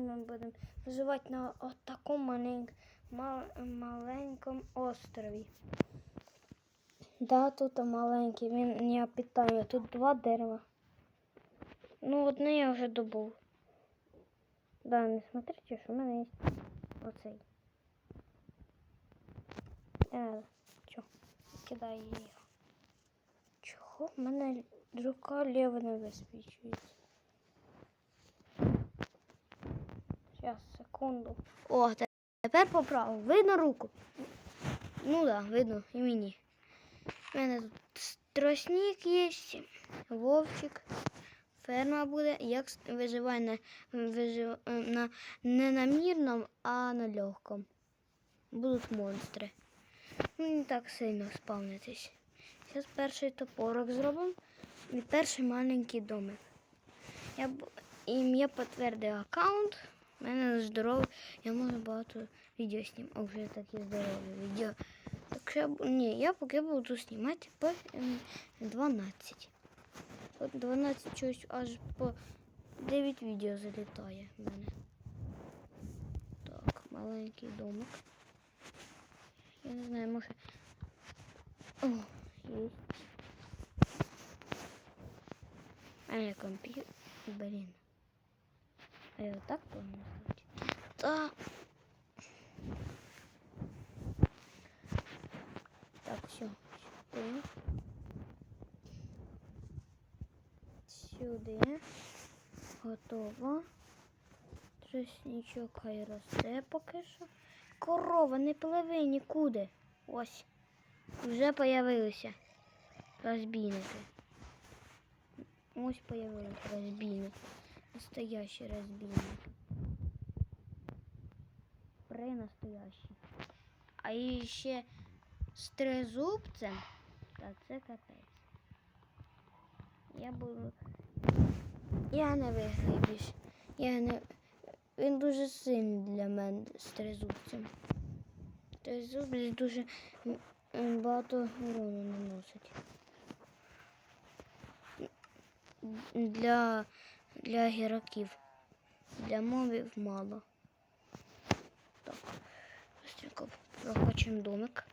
ми будемо виживати на такому малень... мал- маленькому острові. Да, тут маленький, він не питання. Тут два дерева. Ну, одне я вже добув. Да, не смотрите, що в мене є оцей. Е, чо? Кидай її. Чого в мене рука ліва не висвічується? Зараз, секунду. О, тепер поправив. Видно руку? Ну да, видно і мені. У мене тут тростник є, вовчик. Ферма буде, як виживає на, вижив, на, не на мірному, а на легкому. Будуть монстри. Не так сильно спавнитись. Зараз перший топорок зробимо і перший маленький домик. Я, і я підтвердив аккаунт. У мене здоровий, я можу багато відео знімати. А вже такі здорові відео. Так що ні, я поки буду знімати по ем, 12. От 12 чогось аж по 9 відео залітає в мене. Так, маленький домик. Я не знаю, може. О, є. А я комп'ютер. Блін. А я так повинна зробити? Та. Так, все. Сюди. Сюди. Готово. Тростничок хай росте поки що. Корова, не пливи нікуди. Ось. Вже появилися розбійники. Ось появилися розбійники. Настоящий розбійник. При настоящий. А ще з тризубцем. Та це капець. Я буду. Я не виграю більше. Я не. Він дуже сильний для мене з тризубцем. Тризубець дуже багато урону наносить. Для, для гіроків. Для мовів мало. Так. Быстренько прохочемо домик.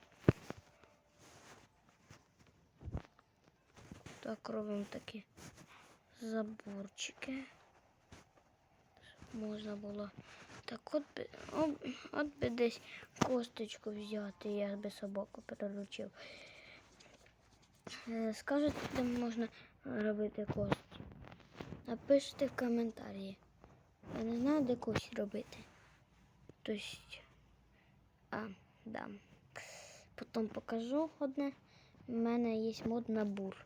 Так, робимо такі заборчики. Можна було. Так от би, от би десь косточку взяти, я би собаку переручив. Е, Скажете, де можна робити кості? Напишіть в коментарі. Я не знаю, де кость робити. Тобто, а, да. Потім покажу одне. У мене є мод на бур.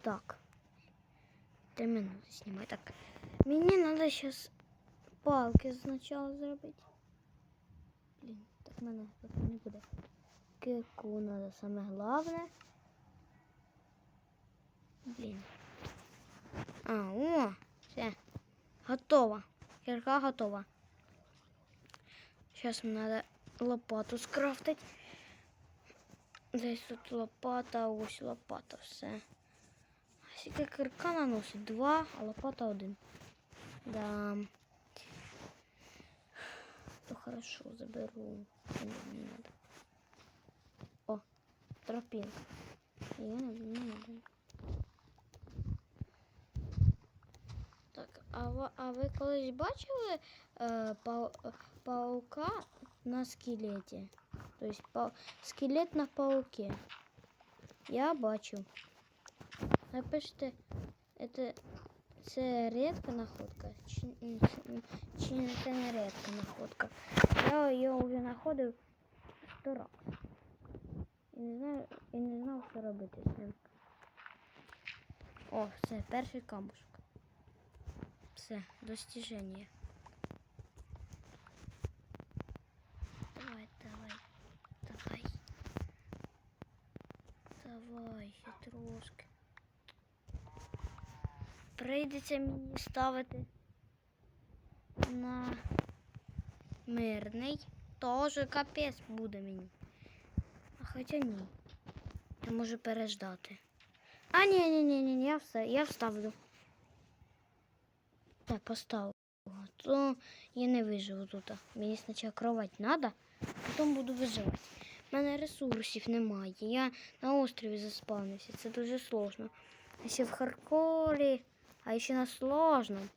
Так. Три минути знімай. Так. Мені треба зараз палки спочатку зробити. Блін, так в мене так не буде. Кирку треба саме головне. Блін. А, о, все. Готово. Кирка готова. Зараз мені треба лопату скрафтити. Десь тут лопата, ось лопата, все. Скільки кирка наносить? Два, а лопата один. Да. То хорошо, заберу. Не, надо. О, тропинка. Не, не надо. а ви, а ви колись бачили е, пау, паука на скелеті? Тобто па, скелет на пауке. Я бачу. Напишите, это це рідка находка, чи, м, чи, чи це не рідка находка. Я її вже знаходив сто раз. І не знаю, і не знав, що робити з ним. О, все, перший камушок. Все, достіження. Давай, давай, давай. Давай, ще трошки. Прийдеться мені ставити на мирний. Тоже капець буде мені. А хоча ні. Я можу переждати. А, ні, ні, ні, ні, я все, я вставлю. Так, поставив. то я не виживу тут. Мені спочатку кровать треба, потім буду виживати. У мене ресурсів немає. Я на острові заспавнився. Це дуже сложно. А ще в Харкові, а ще на сложном.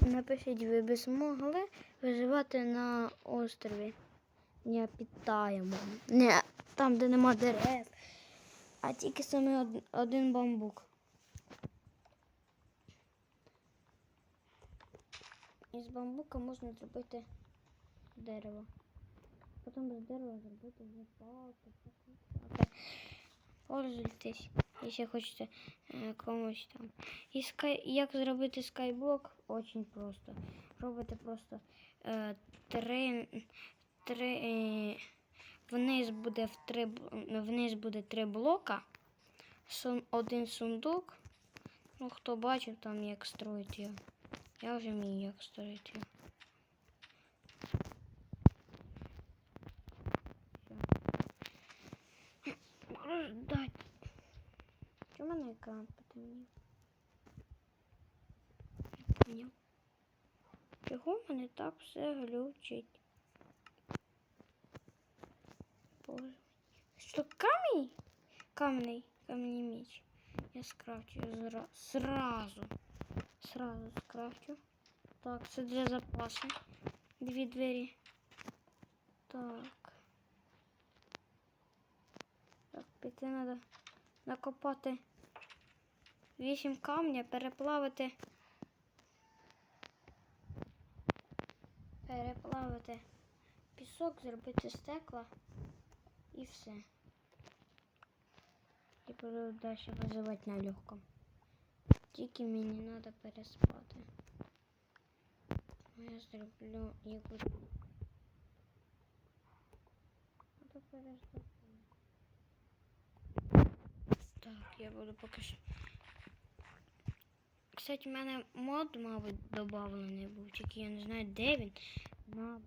Напишіть, ви б змогли виживати на острові неопитаємому. Не там, де нема дерев, а тільки саме один бамбук. Із бамбука можна зробити дерево. Потім з дерева зробити вже палки. Пользуйтесь, якщо хочете е, комусь там. І скай... як зробити скайблок? Очень просто. Робите просто е, три, три е, вниз буде в три вниз буде три блока. Сун, один сундук. Ну, хто бачив там, як строїть його. Я вже вмію, як строїть його. Чому мене екран потемнів? Поняв. Чого мене так все глючить? Боже. Що камінь? Кам'яний, кам'яний меч. Я скрафчу зра... сразу. Сразу скрафчу. Так, це для запасу. Дві двері. Так. Так, піти треба накопати вісім камня, переплавити. Переплавити пісок, зробити стекла і все. І буду далі виживати на легкому. Тільки мені треба переспати. Я зроблю якусь. Так, я буду поки що. Кстати, в мене мод, мабуть, додавлений був, тільки я не знаю, де він. Мабуть.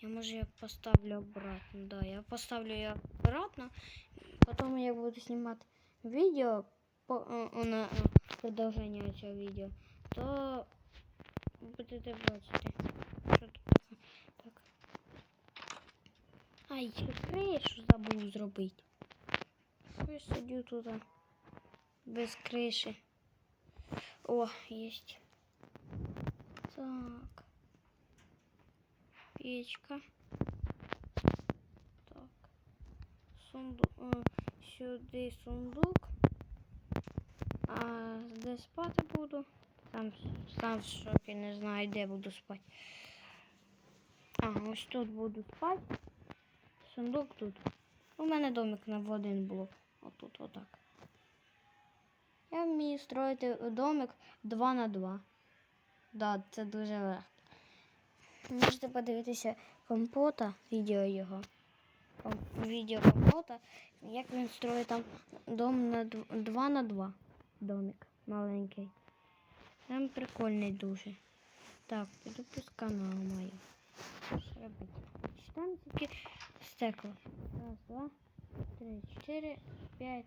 Я може я поставлю обратно. Да, я поставлю ее обратно. Потом я буду по, э, на э, продовження цього відео, то будете бачити. Що тут? Так. Ай, кришу забув зробити. Я сидю тут а, без криші. О, есть. Так. Печка. Так. Сундук. Сюди сундук. А де спати буду? Там сам в шокі не знаю, де буду спати. А, ось тут буду спати. Сундук тут. У мене домик на один блок. Отут, отак. Я вмію строїти домик 2 на 2. Да, це дуже легко. Можете подивитися компота, відео його. Відео компота, як він строїть там дом на 2 на 2. Домик маленький. Там прикольний дуже. Так, піду піскана маю. Що робити? Чи Там тільки стекло. Раз, два, три, чотири, п'ять,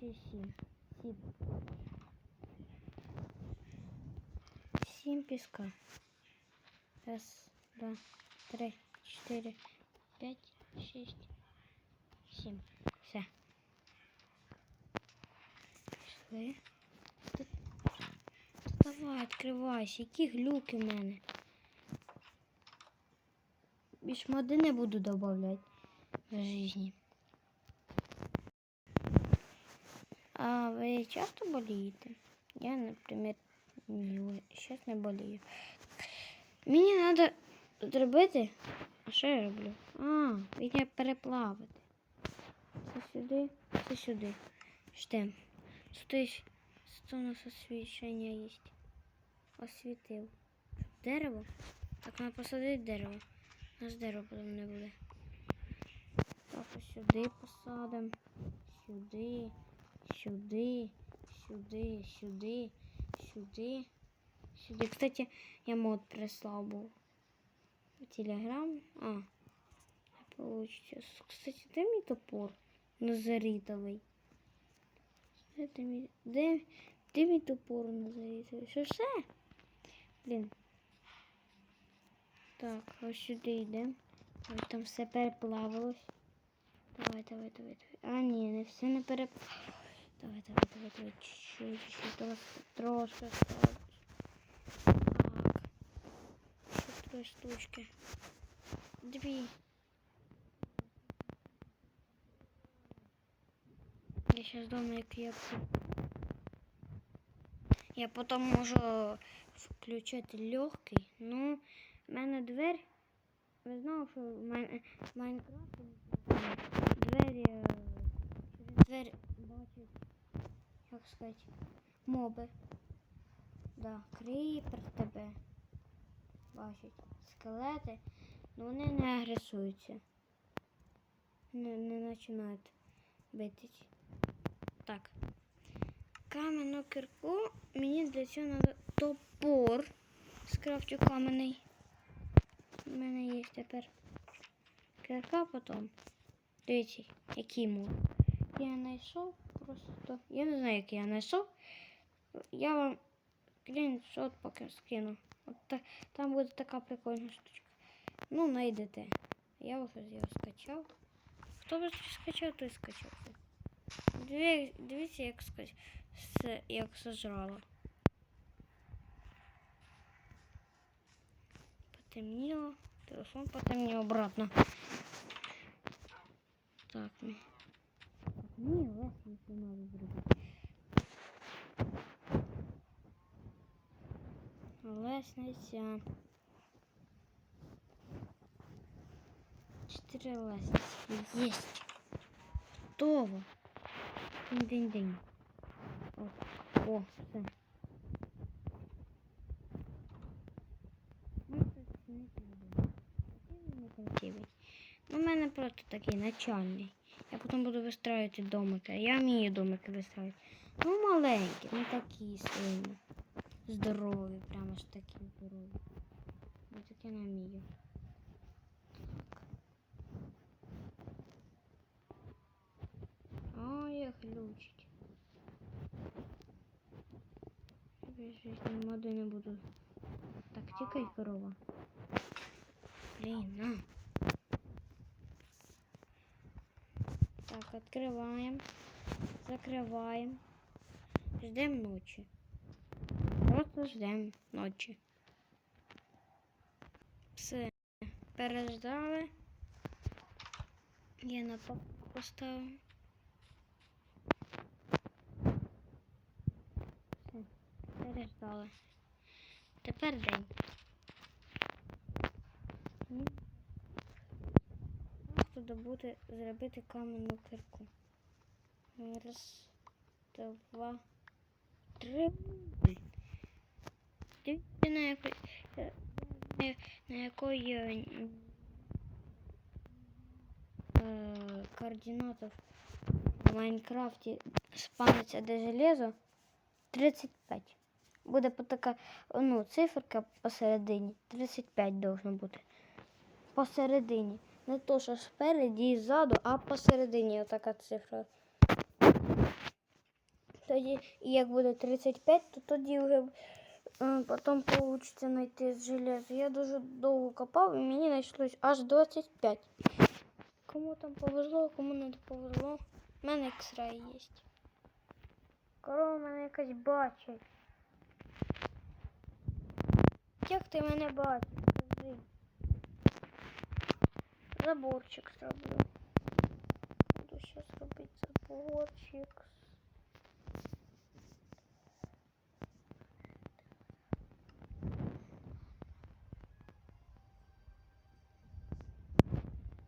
шість, сім. Сім. Сім піска. Раз, два, три, чотири, п'ять, шість, сім. Все. Пішли. Давай, відкривайся. Які глюки в мене. Більш моди не буду додавати в житті. А ви часто болієте? Я, наприклад, ні, зараз не болію. Мені треба зробити. А що я роблю? А, мені переплавити. Це сюди, це сюди. Ждем. Тут, тут у нас освіщення є. Освітив. Дерево? Так треба посадити дерево. У нас дерево потім не буде. Так, ось сюди посадимо. Сюди, сюди, сюди, сюди, сюди, сюди. Кстати, я мод прислав був. Телеграм. А, получится. Кстати, де мій топор? Назаритовий. Де, де, де мій топор зарізав. Що все? Блін. Так, ось сюди йдемо. Ой, там все переплавилось. Давай, давай, давай, давай. А, ні, не все не переплавилось. Давай, давай, давай, давай. Чуть-чуть, чуть-чуть, трошки, осталось. Так. Ще три штучки. Дві. Я сейчас думаю, як я Я потім можу включити легкий. Ну, в мене двері. Ви знали, що в в Майнкрафті двері е, через двері бачать, як сказати, моби. Да, кріпер тебе. Бачать. Скелети. Ну вони не агресуються. Не, не починають битись. Так. Каменну кирку. Мені для цього треба топор. Скрафчу каменний. У мене є тепер кирка потім. Дивіться, який мур. Я знайшов просто. Я не знаю, як я знайшов. Я вам скріншот поки скину. От та, там буде така прикольна штучка. Ну, знайдете. Я вже його скачав. Хто б скачав, той скачав. Диві- Дивіться, як скач... с- як сожрало. Потемніло. Телефон потемнів обратно. Так. ні. Ні, лесенько надо зробити. Лесниця. Чотири лестниці. Єсть. Готово. День-день. О, о, все. Ну, це не треба. Такий він красивий. Ну, мене просто такий начальний. Я потім буду вистраювати домики. Я вмію домики вистраювати. Ну, маленькі, не такі сильні. Здорові, прямо ж такі здорові. Я таке не вмію. Ой, як глючить. Біжить, моди не буду. Так, корова. Блін, на. Так, открываем. Закрываем. Ждем ночи. Просто ждем ночі. Все. Переждали. Я на поставив. Все. Переждали. Тепер день. М. Просто добути, зробити каменну кирку. Раз, два, три. Дивіться, на якої, на- якої е, координатів в Майнкрафті спавниться де железо 35. Буде така ну, циферка посередині. 35 должно бути. Посередині. Не то, що спереді і ззаду, а посередині отака цифра. Тоді, і як буде 35, то тоді вже е, потім вийде знайти з железа. Я дуже довго копав і мені знайшлось аж 25. Кому там повезло, кому не повезло. У мене X-ray є. Корова мене якась бачить. Як ти мене бачиш? Заборчик зроблю. Буду зараз робити заборчик.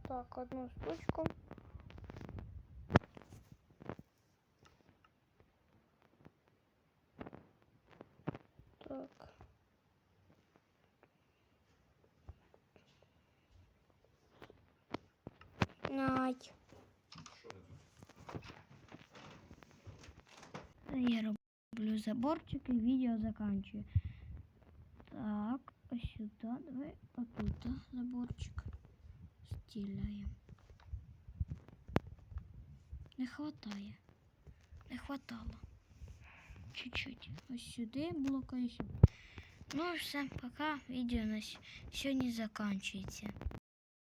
Так, одну штучку. Так. Ай. Я роблю заборчик і відео заканчую. Так, ось сюди, давай отут заборчик стіляємо. Не хватає. Не хватало. чуть-чуть. Ось сюди блока і. Ну, все, пока. Відео на сьогодні закінчується.